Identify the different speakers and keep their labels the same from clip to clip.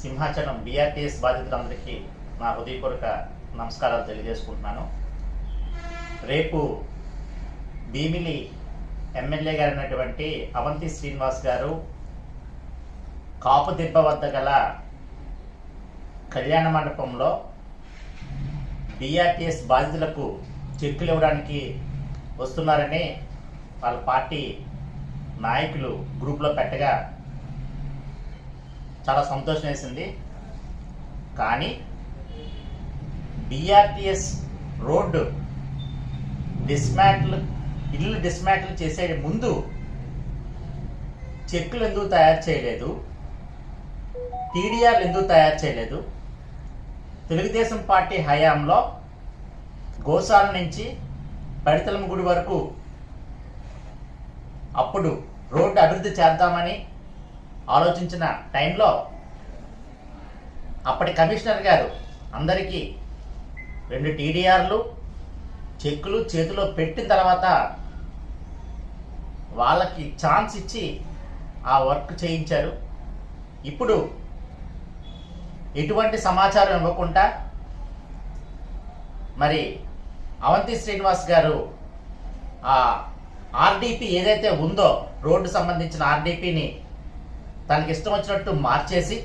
Speaker 1: Simhachalam BRTS బాధితులందరికీ నా హృదయపూర్వక నమస్కారాలు తెలియజేసుకుంటున్నాను. రేపు భీమిలి ఎమ్మెల్యే గారు అయినటువంటి అవంతి శ్రీనివాస్ గారు కాపుదిబ్బ వద్ద గల కళ్యాణ మండపంలో బీఆర్టీఎస్ బాధితులకు చెక్కులు ఇవ్వడానికి వస్తున్నారని వాళ్ళ పార్టీ నాయకులు గ్రూప్లో పెట్టగా చాలా సంతోషం వేసింది. కానీ బీఆర్టీఎస్ రోడ్డు డిస్మాటిల్ ఇల్లు డిస్మాటిల్ చేసే ముందు చెక్కులు ఎందుకు తయారు చేయలేదు? టీడీఆర్లు ఎందుకు తయారు చేయలేదు? తెలుగుదేశం పార్టీ హయాంలో గోసాల నుంచి పడితలం గుడి వరకు అప్పుడు రోడ్డు అభివృద్ధి చేద్దామని ఆలోచించిన టైంలో అప్పటి కమిషనర్ గారు అందరికీ రెండు టీడీఆర్లు చెక్కులు చేతిలో పెట్టిన తర్వాత వాళ్ళకి ఛాన్స్ ఇచ్చి ఆ వర్క్ చేయించారు. ఇప్పుడు ఎటువంటి సమాచారం ఇవ్వకుండా మరి అవంతి శ్రీనివాస్ గారు ఆ ఆర్డీపీ ఏదైతే ఉందో రోడ్డు సంబంధించిన ఆర్డీపీని తనకి ఇష్టం వచ్చినట్టు మార్చేసి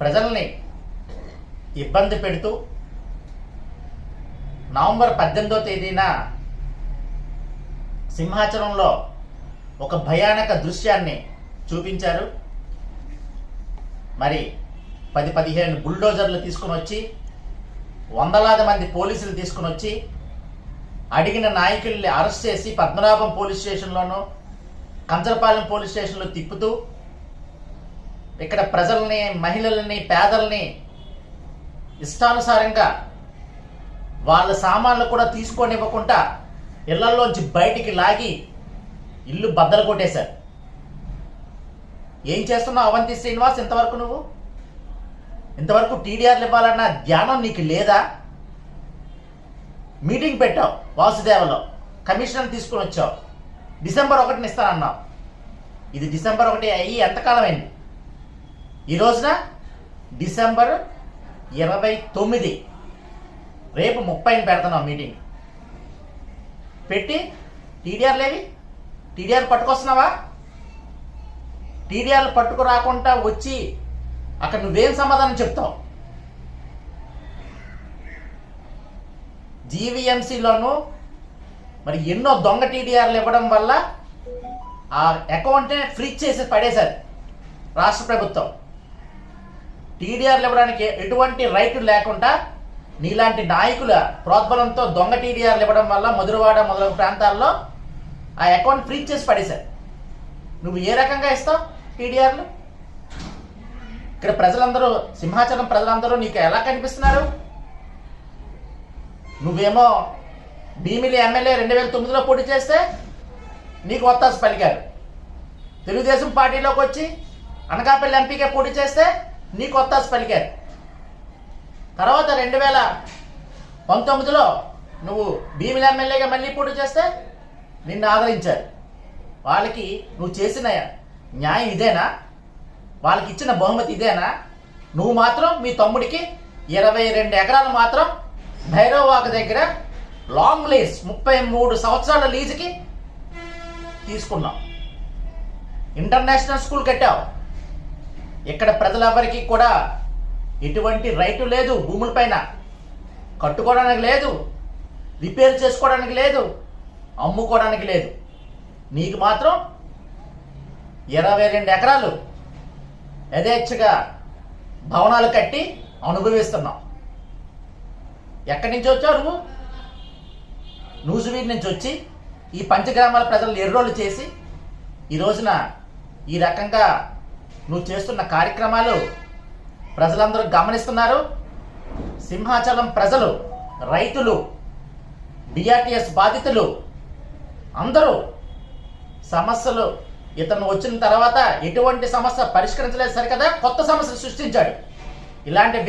Speaker 1: ప్రజల్ని ఇబ్బంది పెడుతూ నవంబర్ పద్దెనిమిదో తేదీన సింహాచలంలో ఒక భయానక దృశ్యాన్ని చూపించారు. మరి పది పదిహేను బుల్డోజర్లు తీసుకుని వచ్చి వందలాది మంది పోలీసులు తీసుకుని వచ్చి అడిగిన నాయకుల్ని అరెస్ట్ చేసి పద్మనాభం పోలీస్ స్టేషన్లోనూ కంచరపాలెం పోలీస్ స్టేషన్లో తిప్పుతూ ఇక్కడ ప్రజల్ని మహిళల్ని పేదల్ని ఇష్టానుసారంగా వాళ్ళ సామాన్లు కూడా తీసుకొని ఇవ్వకుండా ఇళ్ళలోంచి బయటికి లాగి ఇల్లు బద్దలు కొట్టేశారు. ఏం చేస్తున్నావు అవంతి శ్రీనివాస్? ఇంతవరకు నువ్వు? ఇంతవరకు టీడీఆర్లు ఇవ్వాలన్న ధ్యానం నీకు లేదా? మీటింగ్ పెట్టావు వాసుదేవలో. కమిషనర్ తీసుకుని వచ్చావు. డిసెంబర్ ఒకటిని ఇస్తానన్నావు. ఇది డిసెంబర్ ఒకటి అయ్యి ఎంతకాలం అయింది ఈ రోజున డిసెంబర్ ఇరవై తొమ్మిది. రేపు ముప్పైని పెడుతున్నాం మీటింగ్. పెట్టి టీడీఆర్ లేవి? టీడీఆర్ పట్టుకొస్తున్నావా? టీడీఆర్ పట్టుకు రాకుండా వచ్చి అక్కడ నువ్వేం సమాధానం చెప్తావు? జీవీఎంసీలోనూ మరి ఎన్నో దొంగ టీడీఆర్లు ఇవ్వడం వల్ల ఆ అకౌంట్నే ఫ్రీజ్ చేసి పడేశారు రాష్ట్ర ప్రభుత్వం. టీడీఆర్లు ఇవ్వడానికి ఎటువంటి రైటు లేకుండా నీలాంటి నాయకుల ప్రోద్బలంతో దొంగ టీడీఆర్లు ఇవ్వడం వల్ల మధురవాడ మొదలగు ప్రాంతాల్లో ఆ అకౌంట్ ఫ్రీజ్ చేసి పడేశారు. నువ్వు ఏ రకంగా ఇస్తావు టీడీఆర్లు? ఇక్కడ ప్రజలందరూ సింహాచలం ప్రజలందరూ నీకు ఎలా కనిపిస్తున్నారు? నువ్వేమో భీమిలి ఎమ్మెల్యే రెండు వేల తొమ్మిదిలో పోటీ చేస్తే నీకు వత్తాసు పలికారు. తెలుగుదేశం పార్టీలోకి వచ్చి అనకాపల్లి ఎంపీకే పోటీ చేస్తే నీకు వత్తాసు పలికారు. తర్వాత రెండు వేల పంతొమ్మిదిలో నువ్వు భీమిలి ఎమ్మెల్యేగా మళ్ళీ పోటీ చేస్తే నిన్ను ఆదరించారు. వాళ్ళకి నువ్వు చేసిన న్యాయం ఇదేనా? వాళ్ళకి ఇచ్చిన బహుమతి ఇదేనా? నువ్వు మాత్రం మీ తమ్ముడికి ఇరవై రెండు ఎకరాలు మాత్రం భైరవవాక దగ్గర లాంగ్ లీజ్ ముప్పై మూడు సంవత్సరాల లీజుకి తీసుకున్నాం. ఇంటర్నేషనల్ స్కూల్ కట్టావు ఇక్కడ ప్రజలెవరికి కూడా ఎటువంటి రైటు లేదు భూములపైన కట్టుకోవడానికి లేదు రిపేర్ చేసుకోవడానికి లేదు అమ్ముకోవడానికి లేదు. నీకు మాత్రం ఇరవై రెండు ఎకరాలు యథేచ్ఛగా భవనాలు కట్టి అనుభవిస్తున్నావు ఎక్కడి నుంచి వచ్చావు నువ్వు? నూజువీర్ నుంచి వచ్చి ఈ పంచగ్రామాల ప్రజలు ఎర్రోళ్ళు చేసి ఈ రోజున ఈ రకంగా నువ్వు చేస్తున్న కార్యక్రమాలు ప్రజలందరూ గమనిస్తున్నారు. సింహాచలం ప్రజలు రైతులు బిఆర్టీఎస్ బాధితులు అందరూ సమస్యలు ఇతను వచ్చిన తర్వాత ఎటువంటి సమస్య పరిష్కరించలేదు సరికదా? కొత్త సమస్యలు సృష్టించాడు. ఇలాంటి